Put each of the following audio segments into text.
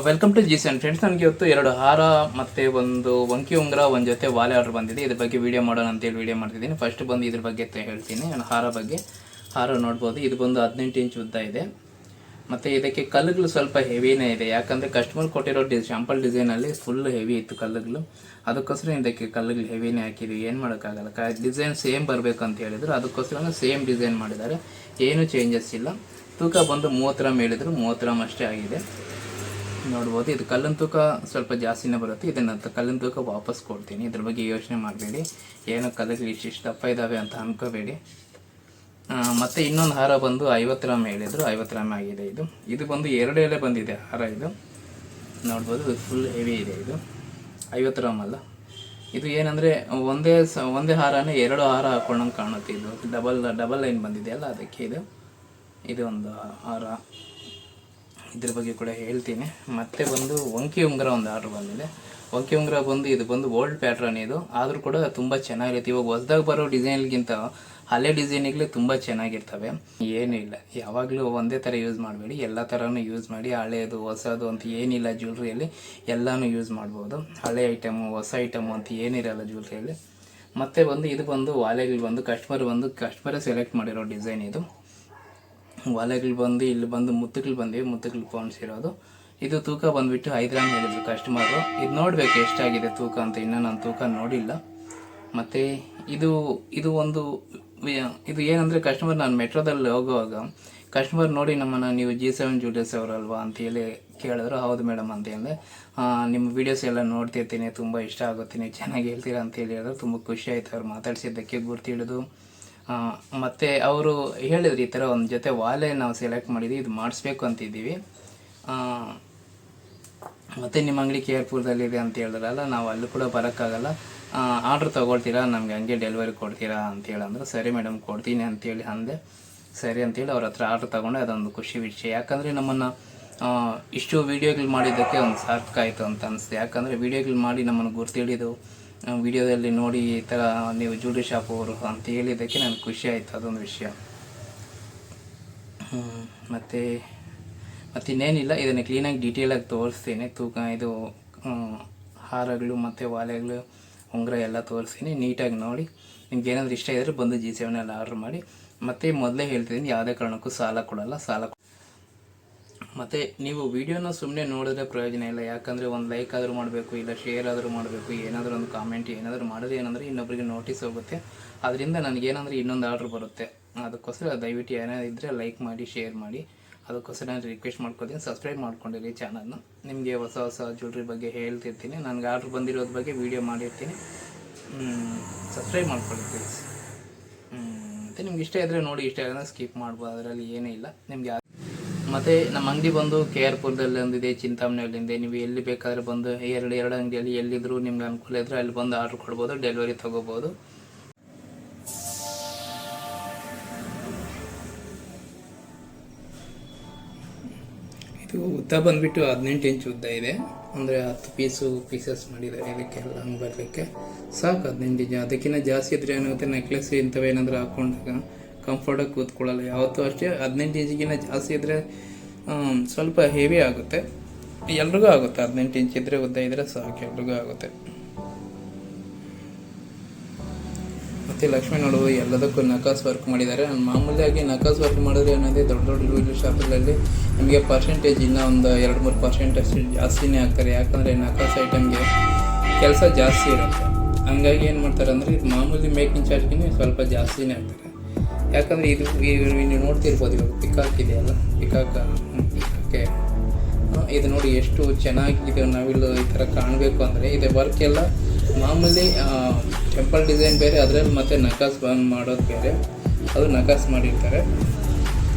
Welcome to ಜಿ ಸೆನ್ friends ನನಗೆ ಇವತ್ತು ಎರಡು ಹಾರ ಮತ್ತು ಒಂದು ಒಂಕಿ ಉಂಗುರ, ಒಂದು ಜೊತೆ ವಾಲೆ ಆರ್ಡರ್ ಬಂದಿದೆ. ಇದ್ರ ಬಗ್ಗೆ ವಿಡಿಯೋ ಮಾಡೋಣ ಅಂತೇಳಿ ವಿಡಿಯೋ ಮಾಡ್ತಿದ್ದೀನಿ. ಫಸ್ಟ್ ಬಂದು ಇದ್ರ ಬಗ್ಗೆ ಹೇಳ್ತೀನಿ. ನಾನು ಹಾರ ಬಗ್ಗೆ. ಹಾರ ನೋಡ್ಬೋದು. ಇದು ಬಂದು ಹದಿನೆಂಟು ಇಂಚ್ ಉದ್ದ ಇದೆ. ಮತ್ತು ಇದಕ್ಕೆ ಕಲ್ಲುಗಳು ಸ್ವಲ್ಪ ಹೆವಿನೇ ಇದೆ. ಯಾಕಂದರೆ ಕಸ್ಟಮರ್ ಕೊಟ್ಟಿರೋ ಡಿ ಶಾಂಪಲ್ ಡಿಸೈನಲ್ಲಿ ಫುಲ್ ಹೆವಿ ಇತ್ತು ಕಲ್ಲುಗಳು. ಅದಕ್ಕೋಸ್ಕರ ಇದಕ್ಕೆ ಕಲ್ಲುಗಳು ಹೆವಿನೇ ಹಾಕಿದ್ವಿ. ಏನು ಮಾಡೋಕ್ಕಾಗಲ್ಲ. ಕ ಡಿಸೈನ್ ಸೇಮ್ ಬರಬೇಕು ಅಂತ ಹೇಳಿದ್ರು. ಅದಕ್ಕೋಸ್ಕರ ಸೇಮ್ ಡಿಸೈನ್ ಮಾಡಿದ್ದಾರೆ. ಏನೂ ಚೇಂಜಸ್ ಇಲ್ಲ. ತೂಕ ಬಂದು ಮೂವತ್ತು ಗ್ರಾಮ್ ಹೇಳಿದ್ರು. ಮೂವತ್ತು ಗ್ರಾಮ್ ಅಷ್ಟೇ ಆಗಿದೆ. ನೋಡ್ಬೋದು. ಇದು ಕಲ್ಲಿನ ತೂಕ ಸ್ವಲ್ಪ ಜಾಸ್ತಿನೇ ಬರುತ್ತೆ. ಇದನ್ನು ಕಲ್ಲಿನ ತೂಕ ವಾಪಸ್ ಕೊಡ್ತೀನಿ. ಇದ್ರ ಬಗ್ಗೆ ಯೋಚನೆ ಮಾಡಬೇಡಿ. ಏನೋ ಕಲ್ಲುಗಳು ಇಷ್ಟಿಷ್ಟು ದಪ್ಪ ಇದ್ದಾವೆ ಅಂತ ಅನ್ಕೋಬೇಡಿ. ಮತ್ತು ಇನ್ನೊಂದು ಹಾರ ಬಂದು ಐವತ್ತು ರಾಮ್ ಹೇಳಿದರು. ಐವತ್ತು ರಾಮ್ ಆಗಿದೆ ಇದು. ಇದು ಬಂದು ಎರಡು ಎಲೆ ಬಂದಿದೆ ಹಾರ ಇದು. ನೋಡ್ಬೋದು ಫುಲ್ ಹೆವಿ ಇದೆ ಇದು. ಐವತ್ತು ರಾಮ್ ಅಲ್ಲ. ಇದು ಏನಂದರೆ ಒಂದೇ ಸ, ಒಂದೇ ಹಾರನೇ ಎರಡು ಹಾರ ಹಾಕೊಂಡಂಗೆ ಕಾಣುತ್ತೆ ಇದು. ಡಬಲ್ ಡಬಲ್ ಲೈನ್ ಬಂದಿದೆಯಲ್ಲ ಅದಕ್ಕೆ ಇದು. ಇದು ಒಂದು ಹಾರ. ಇದ್ರ ಬಗ್ಗೆ ಕೂಡ ಹೇಳ್ತೀನಿ. ಮತ್ತೆ ಬಂದು ಒಂಕಿ ಉಂಗುರ ಒಂದು ಆರ್ಡ್ರ್ ಬಂದಿದೆ. ಒಂಕಿ ಉಂಗುರ ಬಂದು ಇದು ಬಂದು ಓಲ್ಡ್ ಪ್ಯಾಟ್ರನ್ ಇದು. ಆದರೂ ಕೂಡ ತುಂಬ ಚೆನ್ನಾಗಿರುತ್ತೆ. ಇವಾಗ ಹೊಸ್ದಾಗಿ ಬರೋ ಡಿಸೈನ್ಗಿಂತ ಹಳೆ ಡಿಸೈನಿಗ್ಲೇ ತುಂಬ ಚೆನ್ನಾಗಿರ್ತವೆ. ಏನೂ ಇಲ್ಲ. ಯಾವಾಗಲೂ ಒಂದೇ ಥರ ಯೂಸ್ ಮಾಡಬೇಡಿ. ಎಲ್ಲ ಥರನೂ ಯೂಸ್ ಮಾಡಿ ಹಳೆಯದು ಹೊಸದು ಅಂತ ಏನಿಲ್ಲ ಜ್ಯುವೆಲ್ರಿಯಲ್ಲಿ ಎಲ್ಲನೂ ಯೂಸ್ ಮಾಡ್ಬೋದು. ಹಳೆ ಐಟಮು ಹೊಸ ಐಟಮು ಅಂತ ಏನಿರಲ್ಲ ಜ್ಯುವೆಲ್ರಿಯಲ್ಲಿ ಮತ್ತೆ ಬಂದು ಇದು ಬಂದು ವಾಲೆಗಳು ಬಂದು ಕಸ್ಟಮರ್ ಬಂದು ಕಸ್ಟಮರೇ ಸೆಲೆಕ್ಟ್ ಮಾಡಿರೋ ಡಿಸೈನ್ ಇದು. ಒಲೆಗಳು ಬಂದು ಇಲ್ಲಿ ಬಂದು ಮುತ್ತುಗಳು ಬಂದಿವೆ ಮುತ್ತುಗಳು ಪೌಂಡ್ಸ್ ಇರೋದು. ಇದು ತೂಕ ಬಂದುಬಿಟ್ಟು ಐದು ಗ್ರಾಮ್ ಹೇಳಿದ್ರು ಕಸ್ಟಮರು ಇದು ನೋಡಬೇಕು ಎಷ್ಟಾಗಿದೆ ತೂಕ ಅಂತ. ಇನ್ನೂ ನಾನು ತೂಕ ನೋಡಿಲ್ಲ. ಮತ್ತು ಇದು ಇದು ಒಂದು ಇದು ಏನಂದರೆ ಕಸ್ಟಮರ್ ನಾನು ಮೆಟ್ರೋದಲ್ಲಿ ಹೋಗುವಾಗ ಕಸ್ಟಮರ್ ನೋಡಿ ನಮ್ಮನ್ನು ನೀವು ಜಿ ಸೆವೆನ್ ಜೂಲಿಯಸ್ ಅವರಲ್ವಾ ಅಂತೇಳಿ ಕೇಳಿದ್ರು. ಹೌದು ಮೇಡಮ್ ಅಂತ ಹೇಳಿದೆ ನಿಮ್ಮ ವೀಡಿಯೋಸ್ ಎಲ್ಲ ನೋಡ್ತಿರ್ತೀನಿ ತುಂಬ ಇಷ್ಟ ಆಗುತ್ತೀನಿ ಚೆನ್ನಾಗಿ ಹೇಳ್ತೀರಾ ಅಂತ ಹೇಳಿ ಹೇಳಿದ್ರು. ತುಂಬ ಖುಷಿ ಆಯಿತು ಅವ್ರು ಮಾತಾಡಿಸಿದ್ದಕ್ಕೆ ಗುರ್ತಿಡಿದು ಆ, ಮತ್ತೆ ಅವರು ಹೇಳಿದ್ರು ಈ ಥರ ಒಂದು ಜೊತೆ ವಾಲೆ ನಾವು ಸೆಲೆಕ್ಟ್ ಮಾಡಿದ್ವಿ, ಇದು ಮಾಡಿಸ್ಬೇಕು ಅಂತಿದ್ದೀವಿ. ಮತ್ತು ನಿಮ್ಮ ಅಂಗಡಿ ಕೇರ್ಪುರದಲ್ಲಿದೆ ಅಂತ ಹೇಳಿದ್ರಲ್ಲ, ನಾವು ಅಲ್ಲೂ ಕೂಡ ಬರೋಕ್ಕಾಗಲ್ಲ. ಆರ್ಡ್ರ್ ತೊಗೊಳ್ತೀರಾ, ನಮಗೆ ಹಂಗೆ ಡೆಲಿವರಿ ಕೊಡ್ತೀರಾ ಅಂತ ಹೇಳಂದ್ರು. ಸರಿ ಮೇಡಮ್ ಕೊಡ್ತೀನಿ ಅಂತೇಳಿ ಅಂದೆ. ಸರಿ ಅಂತೇಳಿ ಅವ್ರ ಹತ್ರ ಆರ್ಡ್ರ್ ತೊಗೊಂಡೆ, ಅದೊಂದು ಖುಷಿ ವಿಷಯ. ಯಾಕಂದರೆ ನಮ್ಮನ್ನು ಇಷ್ಟು ವೀಡಿಯೋಗಳು ಮಾಡಿದ್ದಕ್ಕೆ ಒಂದು ಸಾರ್ಥಕ ಆಯಿತು ಅಂತ ಅನಿಸ್ತು. ಯಾಕಂದರೆ ವೀಡಿಯೋಗಳು ಮಾಡಿ ನಮ್ಮನ್ನು ಗುರ್ತಿಡಿದು ವಿಡಿಯೋದಲ್ಲಿ ನೋಡಿ ಈ ಥರ ನೀವು ಜ್ಯೂಲ್ರಿ ಶಾಪ್ ಅವರು ಅಂತ ಹೇಳಿದ್ದಕ್ಕೆ ನನಗೆ ಖುಷಿ ಆಯಿತು, ಅದೊಂದು ವಿಷಯ. ಮತ್ತು, ಮತ್ತೆ ಇನ್ನೇನಿಲ್ಲ, ಇದನ್ನು ಕ್ಲೀನಾಗಿ ಡೀಟೇಲಾಗಿ ತೋರಿಸ್ತೀನಿ. ತೂಕ, ಇದು ಹಾರಗಳು ಮತ್ತು ವಾಲೆಗಳು, ಉಂಗುರ ಎಲ್ಲ ತೋರಿಸ್ತೀನಿ, ನೀಟಾಗಿ ನೋಡಿ. ನಿಮ್ಗೆ ಏನಾದರೂ ಇಷ್ಟ ಇದ್ದರೆ ಬಂದು ಜಿ ಸೆವೆನಲ್ಲಿ ಆರ್ಡ್ರ್ ಮಾಡಿ. ಮತ್ತು ಮೊದಲೇ ಹೇಳ್ತಿದ್ದೀನಿ, ಯಾವುದೇ ಕಾರಣಕ್ಕೂ ಸಾಲ ಕೊಡಲ್ಲ, ಸಾಲ ಮತ್ತು ನೀವು ವಿಡಿಯೋನ ಸುಮ್ಮನೆ ನೋಡಿದ್ರೆ ಪ್ರಯೋಜನ ಇಲ್ಲ. ಯಾಕಂದರೆ ಒಂದು ಲೈಕ್ ಆದರೂ ಮಾಡಬೇಕು, ಇಲ್ಲ ಶೇರ್ ಆದರೂ ಮಾಡಬೇಕು, ಏನಾದರೂ ಒಂದು ಕಾಮೆಂಟ್ ಏನಾದರೂ ಮಾಡಿದ್ರೆ ಏನಂದರೆ ಇನ್ನೊಬ್ಬರಿಗೆ ನೋಟಿಸ್ ಹೋಗುತ್ತೆ. ಅದರಿಂದ ನನಗೇನಂದರೆ ಇನ್ನೊಂದು ಆರ್ಡ್ರ್ ಬರುತ್ತೆ. ಅದಕ್ಕೋಸ್ಕರ ದಯವಿಟ್ಟು ಏನಾದ್ರು ಇದ್ದರೆ ಲೈಕ್ ಮಾಡಿ ಶೇರ್ ಮಾಡಿ. ಅದಕ್ಕೋಸ್ಕರ ನಾನು ರಿಕ್ವೆಸ್ಟ್ ಮಾಡ್ಕೊತೀನಿ. ಸಬ್ಸ್ಕ್ರೈಬ್ ಮಾಡ್ಕೊಂಡಿರಿ ಚಾನಲ್ನ ನಿಮಗೆ ಹೊಸ ಹೊಸ ಜ್ಯುವೆಲ್ರಿ ಬಗ್ಗೆ ಹೇಳ್ತಿರ್ತೀನಿ. ನನಗೆ ಆರ್ಡ್ರ್ ಬಂದಿರೋದ್ರ ಬಗ್ಗೆ ವೀಡಿಯೋ ಮಾಡಿರ್ತೀನಿ. ಸಬ್ಸ್ಕ್ರೈಬ್ ಮಾಡ್ಕೊಳ್ಳಿ ಪ್ಲೀಸ್ ಮತ್ತು ನಿಮ್ಗೆ ಇಷ್ಟ ಇದ್ದರೆ ನೋಡಿ. ಇಷ್ಟ ಇದ್ರೆ ಸ್ಕಿಪ್ ಮಾಡ್ಬೋದು ಅದರಲ್ಲಿ ಏನೂ ಇಲ್ಲ. ನಿಮ್ಗೆ ಮತ್ತು ನಮ್ಮ ಅಂಗಡಿ ಬಂದು ಕೆ ಆರ್ ಪುರದಲ್ಲಿ ಒಂದಿದೆ ಚಿಂತಾಮಣಿಯಲ್ಲಿದೆ. ನೀವು ಎಲ್ಲಿ ಬೇಕಾದರೆ ಬಂದು ಎರಡು ಎರಡು ಅಂಗಡಿಯಲ್ಲಿ ಎಲ್ಲಿದ್ರು ನಿಮ್ಗೆ ಅನುಕೂಲ ಇದ್ದರೆ ಅಲ್ಲಿ ಬಂದು ಆರ್ಡ್ರ್ ಕೊಡ್ಬೋದು, ಡೆಲಿವರಿ ತೊಗೋಬೋದು. ಇದು ಉದ್ದ ಬಂದ್ಬಿಟ್ಟು ಹದಿನೆಂಟು ಇಂಚ್ ಉದ್ದ ಇದೆ. ಅಂದರೆ ಹತ್ತು ಪೀಸು, ಪೀಸಸ್ ಮಾಡಿದ್ದಾರೆ ಇದಕ್ಕೆಲ್ಲ ಹಂಗೆ ಬರಲಿಕ್ಕೆ. ಸಾಕು ಹದಿನೆಂಟು ಇಂಚ್. ಅದಕ್ಕಿಂತ ಜಾಸ್ತಿ ಇದ್ರೆ ಏನಾಗುತ್ತೆ? ನೆಕ್ಲೆಸ್ ಇಂಥವೇನಾದರೂ ಹಾಕೊಂಡಾಗ ಕಂಫರ್ಟಾಗಿ ಕೂತ್ಕೊಳ್ಳಲ್ಲ. ಯಾವತ್ತೂ ಅಷ್ಟೇ ಹದಿನೆಂಟು ಇಂಚಿಗಿಂತ ಜಾಸ್ತಿ ಇದ್ದರೆ ಸ್ವಲ್ಪ ಹೆವಿ ಆಗುತ್ತೆ. ಎಲ್ರಿಗೂ ಆಗುತ್ತೆ. ಹದಿನೆಂಟು ಇಂಚ್ ಇದ್ದರೆ ಉದ್ದ ಇದ್ದರೆ ಸಾಕು. ಎಲ್ರಿಗೂ ಆಗುತ್ತೆ. ಮತ್ತು ಲಕ್ಷ್ಮಿ ನೋಡುವ ಎಲ್ಲದಕ್ಕೂ ನಕಾಸ್ ವರ್ಕ್ ಮಾಡಿದ್ದಾರೆ. ನಾನು ಮಾಮೂಲಿಯಾಗಿ ನಕಾಸ್ ವರ್ಕ್ ಮಾಡಿದ್ರೆ ಏನಂದರೆ ದೊಡ್ಡ ದೊಡ್ಡ ಜ್ಯುವೆಲ್ಲರಿ ಶಾಪ್ಗಳಲ್ಲಿ ನಿಮಗೆ ಪರ್ಸೆಂಟೇಜ್ ಇನ್ನೂ ಒಂದು ಎರಡು ಮೂರು ಪರ್ಸೆಂಟ್ ಅಷ್ಟು ಜಾಸ್ತಿನೇ ಆಗ್ತಾರೆ. ಯಾಕಂದರೆ ನಕಾಸ್ ಐಟಮ್ಗೆ ಕೆಲಸ ಜಾಸ್ತಿ ಇರುತ್ತೆ. ಹಂಗಾಗಿ ಏನು ಮಾಡ್ತಾರೆ ಅಂದರೆ ಮಾಮೂಲಿ ಮೇಕಿಂಗ್ ಚಾರ್ಜ್ಗಿಂತ ಸ್ವಲ್ಪ ಜಾಸ್ತಿನೇ ಆಗ್ತಾರೆ. ಯಾಕಂದರೆ ಇದು ನೀವು ನೋಡ್ತಿರ್ಬೋದು ಇವಾಗ ಪಿಕಾಕ್ ಇದೆಯಲ್ಲ ಪಿಕಾಕ್ ಓಕೆ ಇದು ನೋಡಿ ಎಷ್ಟು ಚೆನ್ನಾಗಿದೆ ನಾವಿಲ್ಲಿ ಈ ಥರ ಕಾಣಬೇಕು ಅಂದರೆ. ಇದು ವರ್ಕ್ ಎಲ್ಲ ಮಾಮೂಲಿ ಟೆಂಪಲ್ ಡಿಸೈನ್ ಬೇರೆ, ಅದರಲ್ಲಿ ಮತ್ತೆ ನಕಾಸ್ ಬಂದ್ ಮಾಡೋದು ಬೇರೆ. ಅದು ನಕಾಸ್ ಮಾಡಿರ್ತಾರೆ.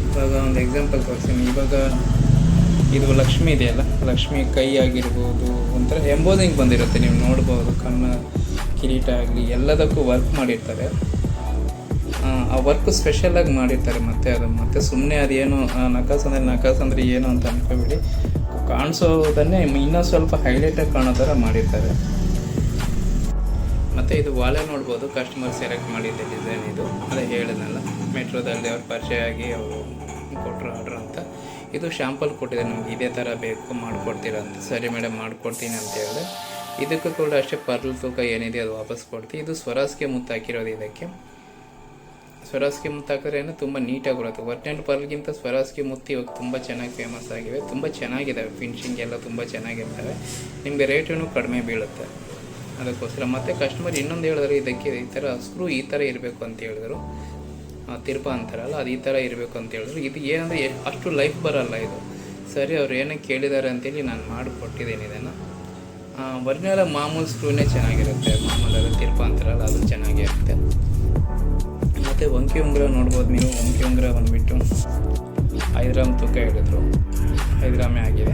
ಇವಾಗ ಒಂದು ಎಕ್ಸಾಂಪಲ್ ತೋರಿಸ್ತೀನಿ. ಇವಾಗ ಇದು ಲಕ್ಷ್ಮಿ ಇದೆಯಲ್ಲ ಲಕ್ಷ್ಮಿ ಕೈ ಆಗಿರ್ಬೋದು, ಒಂಥರ ಎಂಬೋದಿಂಗ್ ಬಂದಿರುತ್ತೆ, ನೀವು ನೋಡ್ಬೋದು, ಕಣ್ಣು ಕಿರೀಟ ಆಗಲಿ, ಎಲ್ಲದಕ್ಕೂ ವರ್ಕ್ ಮಾಡಿರ್ತಾರೆ. ಆ, ವರ್ಕ್ ಸ್ಪೆಷಲಾಗಿ ಮಾಡಿರ್ತಾರೆ ಮತ್ತೆ ಅದು ಮತ್ತೆ ಸುಮ್ಮನೆ ಅದೇನು ನಕಾಸ್ ಅಂದರೆ ನಕಾಸು ಅಂದರೆ ಏನು ಅಂತ ಅನ್ಕೋಬೇಡಿ. ಕಾಣಿಸೋದನ್ನೇ ಇನ್ನೂ ಸ್ವಲ್ಪ ಹೈಲೈಟಾಗಿ ಕಾಣೋ ಥರ ಮಾಡಿರ್ತಾರೆ. ಮತ್ತು ಇದು ವಾಲೆ ನೋಡ್ಬೋದು ಕಸ್ಟಮರ್ ಸೆಲೆಕ್ಟ್ ಮಾಡಿದ್ದೆ ಡಿಸೈನ್ ಇದು. ಅದೇ ಹೇಳಿದ್ನಲ್ಲ ಮೆಟ್ರೋದಲ್ಲಿ ಅವ್ರು ಪರಿಚಯ ಆಗಿ ಅವರು ಕೊಟ್ಟರು ಆರ್ಡ್ರ್ ಅಂತ. ಇದು ಶ್ಯಾಂಪಲ್ ಕೊಟ್ಟಿದೆ ನಮ್ಗೆ ಇದೇ ಥರ ಬೇಕು ಮಾಡಿಕೊಡ್ತೀರಾ ಅಂತ. ಸರಿ ಮೇಡಮ್ ಮಾಡಿಕೊಡ್ತೀನಿ ಅಂತ ಹೇಳಿದೆ. ಇದಕ್ಕೂ ಕೂಡ ಅಷ್ಟೇ ಪರ್ಲ್ ತೂಕ ಏನಿದೆ ಅದು ವಾಪಸ್ ಕೊಡ್ತೀವಿ. ಇದು ಸ್ವರಾಸ್ಗೆ ಮುತ್ತಾಕಿರೋದು ಇದಕ್ಕೆ. ಸ್ವರಾಸ್ಗೆ ಮುತ್ತು ಹಾಕಿದ್ರೆ ಏನು ತುಂಬ ನೀಟಾಗಿ ಬರುತ್ತೆ ಒರಿಜಿನಲ್ ಪರ್ಲ್ಗಿಂತ ಸ್ವರಾಸ್ಕಿ ಮುತ್ತು ಇವಾಗ ತುಂಬ ಚೆನ್ನಾಗಿ ಫೇಮಸ್ ಆಗಿವೆ. ತುಂಬ ಚೆನ್ನಾಗಿದ್ದಾವೆ ಫಿನಿಶಿಂಗ್ ಎಲ್ಲ ತುಂಬ ಚೆನ್ನಾಗಿರ್ತವೆ ನಿಮಗೆ ರೇಟೂ ಕಡಿಮೆ ಬೀಳುತ್ತೆ. ಅದಕ್ಕೋಸ್ಕರ ಮತ್ತು ಕಸ್ಟಮರ್ ಇನ್ನೊಂದು ಹೇಳಿದ್ರೆ, ಇದಕ್ಕೆ ಈ ಥರ ಸ್ಕ್ರೂ ಈ ಥರ ಇರಬೇಕು ಅಂತ ಹೇಳಿದ್ರು. ತಿರ್ಪ ಅಂತಾರಲ್ಲ, ಅದು ಈ ಥರ ಇರಬೇಕು ಅಂತ ಹೇಳಿದ್ರು. ಇದು ಏನಂದರೆ ಅಷ್ಟು ಲೈಫ್ ಬರಲ್ಲ ಇದು. ಸರಿ, ಅವ್ರು ಏನಕ್ಕೆ ಕೇಳಿದ್ದಾರೆ ಅಂತೇಳಿ ನಾನು ಮಾಡಿಕೊಟ್ಟಿದ್ದೀನಿ ಇದನ್ನು. ಒರಿಜಿನಲ್ ಮಾಮೂಲು ಸ್ಕ್ರೂನೇ ಚೆನ್ನಾಗಿರುತ್ತೆ. ಮಾಮೂಲಾದ ತಿರ್ಪ ಅಂತಾರಲ್ಲ, ಅದು ಚೆನ್ನಾಗಿರುತ್ತೆ. ಮತ್ತು ಒಂಕಿ ಉಂಗುರ ನೋಡ್ಬೋದು ನೀವು. ಒಂಕಿ ಉಂಗುರ ಬಂದುಬಿಟ್ಟು ಐದು ಗ್ರಾಮ್ ತೂಕ ಹೇಳಿದ್ರು. ಐದು ಗ್ರಾಮೇ ಆಗಿದೆ.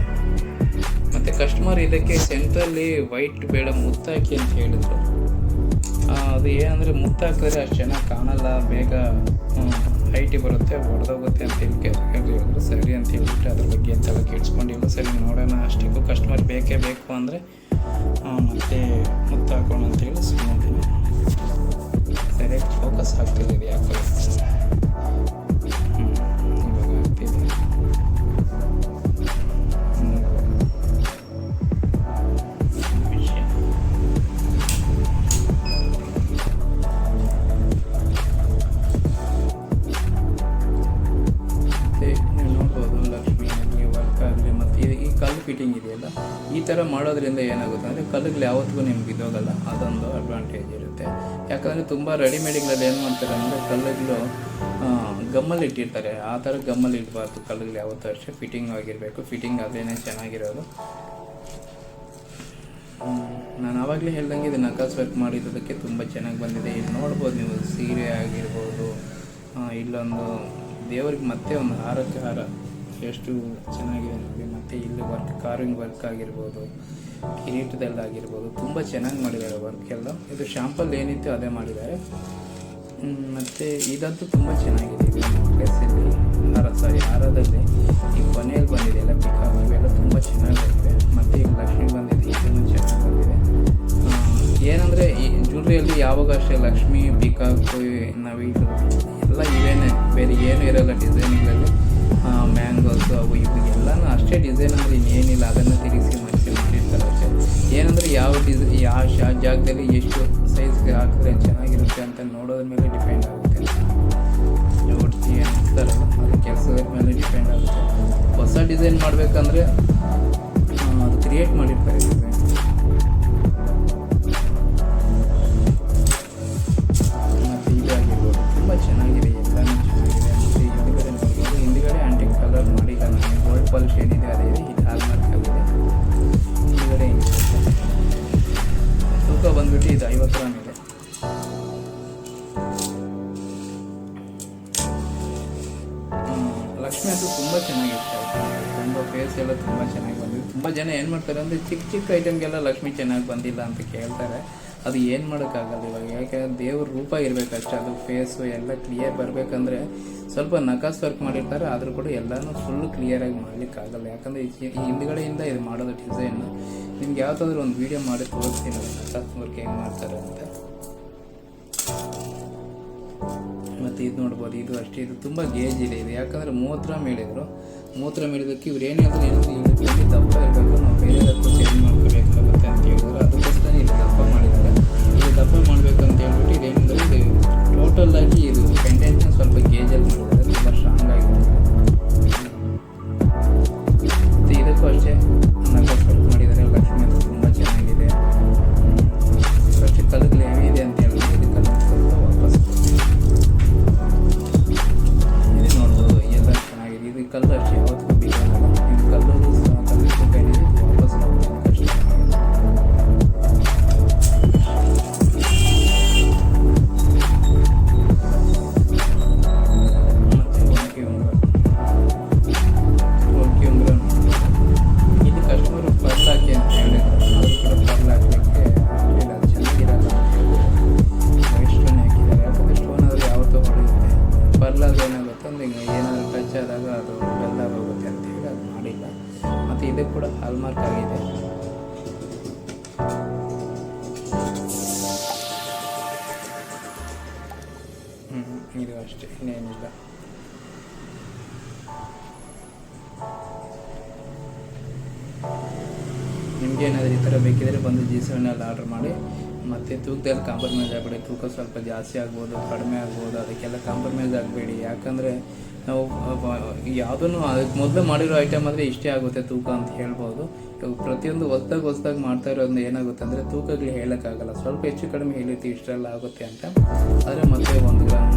ಮತ್ತು ಕಸ್ಟಮರ್ ಇದಕ್ಕೆ ಸೆಂಟ್ರಲ್ಲಿ ವೈಟ್ ಬೇಡ ಮುತ್ತಾಕಿ ಅಂತ ಹೇಳಿದ್ರು. ಅದು ಏನಂದರೆ ಮುತ್ತಾಕಿದ್ರೆ ಅಷ್ಟು ಚೆನ್ನಾಗಿ ಕಾಣಲ್ಲ. ಬೇಗ ಹೈಟಿ ಬರುತ್ತೆ ಹೊಡೆದೋಗುತ್ತೆ ಅಂತ ಹೇಳಿ ಹೇಳಿದ್ರು ಸರಿ ಅಂತ ಹೇಳಿಬಿಟ್ಟು ಅದ್ರ ಬಗ್ಗೆ ಎಂತೆಲ್ಲ ಕೇಳಿಸ್ಕೊಂಡಿಲ್ಲ. ಸರಿ ನೋಡೋಣ ಅಷ್ಟಕ್ಕೂ ಕಸ್ಟಮರ್ ಬೇಕೇ ಬೇಕು ಅಂದರೆ ಮತ್ತೆ ಮುತ್ತಾಕೋಣ ಅಂತ ಹೇಳಿ ಸುಮ್ಮನೆ డైరెక్ట్ ఫోకస్ హక్కు యాక్టర్ ಥರ ಮಾಡೋದ್ರಿಂದ ಏನಾಗುತ್ತೆ ಅಂದರೆ ಕಲ್ಲುಗಳು ಯಾವತ್ತಿಗೂ ನಿಮ್ಗೆ ಇದೋಗಲ್ಲ. ಅದೊಂದು ಅಡ್ವಾಂಟೇಜ್ ಇರುತ್ತೆ. ಯಾಕಂದರೆ ತುಂಬ ರೆಡಿಮೇಡ್ಗಳಲ್ಲಿ ಏನು ಮಾಡ್ತಾರೆ ಅಂದರೆ ಕಲ್ಲುಗಳು ಗಮ್ಮಲ್ಲಿ ಇಟ್ಟಿರ್ತಾರೆ. ಆ ಥರ ಗಮ್ಮಲ್ಲಿ ಇಡಬಾರ್ದು. ಕಲ್ಲುಗಳು ಯಾವತ್ತೂ ಅಷ್ಟೇ ಫಿಟ್ಟಿಂಗ್ ಆಗಿರಬೇಕು. ಫಿಟ್ಟಿಂಗ್ ಆದ್ರೇ ಚೆನ್ನಾಗಿರೋದು. ನಾನು ಆವಾಗಲೇ ಹೇಳ್ದಂಗೆ ಇದು ನಕಾಸ್ ವರ್ಕ್ ಮಾಡಿದ್ದಕ್ಕೆ ತುಂಬ ಚೆನ್ನಾಗಿ ಬಂದಿದೆ. ಇಲ್ಲಿ ನೋಡ್ಬೋದು ನೀವು, ಸೀರೆ ಆಗಿರ್ಬೋದು ಇಲ್ಲೊಂದು ದೇವ್ರಿಗೆ ಮತ್ತೆ ಒಂದು ಹಾರಕ್ಕೆ ಹಾರ. ಎಷ್ಟು ಚೆನ್ನಾಗಿದೆ ನೋಡಿ ಮತ್ತು ಇಲ್ಲಿ ವರ್ಕ್ ಕಾರಿಂಗ್ ವರ್ಕ್ ಆಗಿರ್ಬೋದು ಕಿರೀಟದಲ್ಲಾಗಿರ್ಬೋದು ತುಂಬ ಚೆನ್ನಾಗಿ ಮಾಡಿದ್ದಾರೆ ವರ್ಕ್ ಎಲ್ಲ. ಇದು ಶಾಂಪಲ್ ಏನಿತ್ತು ಅದೇ ಮಾಡಿದ್ದಾರೆ. ಮತ್ತು ಇದಂತೂ ತುಂಬ ಚೆನ್ನಾಗಿದೆ. ಪ್ಲೇಸಲ್ಲಿ ಹಾರ ಸಾರಿ ಹಾರದಲ್ಲಿ ಈ ಕೊನೆಯಲ್ಲಿ ಬಂದಿದೆ, ಎಲ್ಲ ಪಿಕಾಕ್ ಇವೆಲ್ಲ ತುಂಬ ಚೆನ್ನಾಗಿದೆ ಮತ್ತು ಈಗ ಲಕ್ಷ್ಮಿ ಬಂದಿದೆ ಇದನ್ನು ಚೆನ್ನಾಗಿ ಬಂದಿದೆ. ಏನಂದರೆ ಈ ಜ್ಯುವೆಲ್ರಿಯಲ್ಲಿ ಯಾವಾಗ ಅಷ್ಟೇ ಲಕ್ಷ್ಮಿ ಪಿಕಾಕು ನವಿಲು ಎಲ್ಲ ಇವೇನೆ. ಬೇರೆ ಏನೂ ಇರೋಲ್ಲ ಡಿಸೈನ್ಗಳಲ್ಲಿ ಮ್ಯಾಂಗೋಸು ಅವು ಇವು ಎಲ್ಲನೂ ಅಷ್ಟೇ ಡಿಸೈನ್ ಅಂದರೆ ಇನ್ನೇನಿಲ್ಲ, ಅದನ್ನು ತಿರುಗಿಸಿ ಮಡಿಸಿ ಮಾಡಿರ್ತಾರೆ ಅಷ್ಟೇ. ಏನಂದರೆ ಯಾವ ಡಿಸೈ ಯಾವ ಶಾ, ಜಾಗದಲ್ಲಿ ಎಷ್ಟು ಸೈಜ್ಗೆ ಹಾಕಿದ್ರೆ ಚೆನ್ನಾಗಿರುತ್ತೆ ಅಂತ ನೋಡೋದ್ರ ಮೇಲೆ ಡಿಪೆಂಡ್ ಆಗುತ್ತೆ. ನೋಡಿ ಅಂತಾರಲ್ಲ ಅದು ಕೆಲಸದ ಮೇಲೆ ಡಿಪೆಂಡ್ ಆಗುತ್ತೆ. ಹೊಸ ಡಿಸೈನ್ ಮಾಡಬೇಕಂದ್ರೆ ಅದು ಕ್ರಿಯೇಟ್ ಮಾಡಿರ್ತಾರೆ ಡಿಸೈನ್ ಪಾಲಿಶ್ ಏನಿದೆ ಅದೇ ಇದೆ ಹಾಲ್ ಮಾರ್ಕ್ ಆಗಿದೆ ಹಿಂದ್ಗಡೆ ತೂಕ ಬಂದ್ಬಿಟ್ಟು ಇದು ಐವತ್ತು ಗ್ರಾಮ್ ಇದೆ. ಲಕ್ಷ್ಮಿ ಅದು ತುಂಬ ಚೆನ್ನಾಗಿತ್ತು ತುಂಬ ಫೇಸ್ ಎಲ್ಲ ತುಂಬ ಚೆನ್ನಾಗಿ ಬಂದಿದೆ. ತುಂಬ ಜನ ಏನು ಮಾಡ್ತಾರೆ ಅಂದರೆ ಚಿಕ್ಕ ಚಿಕ್ಕ ಐಟಮ್ಗೆಲ್ಲ ಲಕ್ಷ್ಮಿ ಚೆನ್ನಾಗಿ ಬಂದಿಲ್ಲ ಅಂತ ಕೇಳ್ತಾರೆ. ಅದು ಏನು ಮಾಡೋಕ್ಕಾಗಲ್ಲ ಇವಾಗ. ಯಾಕೆ ದೇವ್ರ ರೂಪ ಇರಬೇಕಷ್ಟೇ, ಅದು ಫೇಸು ಎಲ್ಲ ಕ್ಲಿಯರ್ ಬರಬೇಕಂದ್ರೆ ಸ್ವಲ್ಪ ನಕಾಸ್ ವರ್ಕ್ ಮಾಡಿರ್ತಾರೆ, ಆದರೂ ಕೂಡ ಎಲ್ಲನೂ ಫುಲ್ ಕ್ಲಿಯರಾಗಿ ಮಾಡಲಿಕ್ಕಾಗಲ್ಲ. ಯಾಕಂದರೆ ಹಿಂದ್ಗಡೆಯಿಂದ ಇದು ಮಾಡೋದು ಡಿಸೈನ್ ನಿಮ್ಗೆ ಯಾವುದಾದ್ರೂ ಒಂದು ವೀಡಿಯೋ ಮಾಡಿ ತೋರಿಸ್ತೀನಿ ನಕಾಸ್ ವರ್ಕ್ ಹೆಂಗೆ ಮಾಡ್ತಾರೆ ಅಂತ. ಮತ್ತು ಇದು ನೋಡ್ಬೋದು, ಇದು ಅಷ್ಟೇ, ಇದು ತುಂಬ ಗೇಜ್ ಇದೆ. ಇದು ಯಾಕಂದರೆ ಮೂವತ್ತು ರಾಮ್ ಹೇಳಿದರು ಮೂವತ್ತು ಗ್ರಾಮ್ ಹೇಳಿದಕ್ಕೆ ಇವ್ರು ಏನು ಹೇಳಿದ್ರು ಏನಿದ್ರು ಇದಕ್ಕೆ ದಪ್ಪ ಇರಬೇಕು, ನಾವು ಬೇರೆದಕ್ಕೂ ಚೇಂಜ್ ಮಾಡ್ಕೋಬೇಕಾಗುತ್ತೆ ಅಂತ ಹೇಳಿದ್ರು. ಅದಕ್ಕೋಸ್ಕರ ಇಲ್ಲಿ ದಪ್ಪ ಮಾಡಿದ್ದಾರೆ ದಪ್ಪ ಮಾಡಬೇಕು ಅಂತ ಹೇಳ್ಬಿಟ್ಟು ಇದೇನು ಇದು ಟೋಟಲ್ ಆಗಿ ಇದು ಕಂಟೆನ್ಷನ್ ಸ್ವಲ್ಪ ಗೇಜಲ್ಲಿ ನೋಡಿದ್ರೆ ತುಂಬ ಸ್ಟ್ರಾಂಗ್ ಆಗಿದೆ ಮತ್ತು ಇದು ಕೂಡ ಹಾಲ್ಮಾರ್ಕ್ ಆಗಿದೆ. ಇದು ಅಷ್ಟೇ ಇನ್ನೇನಿಲ್ಲ ನಿಮಗೆ ಏನಾದರೂ ಈ ಥರ ಬೇಕಿದ್ದರೆ ಬಂದು ಜಿ ಸೆವೆನಲ್ಲಿ ಆರ್ಡರ್ ಮಾಡಿ. ಮತ್ತು ತೂಕದಲ್ಲಿ ಕಾಂಪ್ರಮೈಸ್ ಆಗಬೇಡಿ ತೂಕ ಸ್ವಲ್ಪ ಜಾಸ್ತಿ ಆಗ್ಬೋದು, ಕಡಿಮೆ ಆಗ್ಬೋದು, ಅದಕ್ಕೆಲ್ಲ ಕಾಂಪ್ರಮೈಸ್ ಆಗಬೇಡಿ. ಯಾಕಂದರೆ ನಾವು ಯಾವುದನ್ನು ಅದಕ್ಕೆ ಮೊದಲು ಮಾಡಿರೋ ಐಟಮ್ ಅಂದರೆ ಇಷ್ಟೇ ಆಗುತ್ತೆ ತೂಕ ಅಂತ ಹೇಳ್ಬೋದು. ಪ್ರತಿಯೊಂದು ಹೊಸ್ದಾಗಿ ಹೊಸ್ದಾಗಿ ಮಾಡ್ತಾ ಇರೋದ್ರಿಂದ ಏನಾಗುತ್ತೆ ಅಂದರೆ ತೂಕಗಳು ಹೇಳೋಕ್ಕಾಗಲ್ಲ. ಸ್ವಲ್ಪ ಹೆಚ್ಚು ಕಡಿಮೆ ಹೇಳಿರ್ತೀವಿ ಇಷ್ಟೆಲ್ಲ ಆಗುತ್ತೆ ಅಂತ. ಆದರೆ ಮತ್ತೆ ಒಂದು ಗ್ರಾಮ್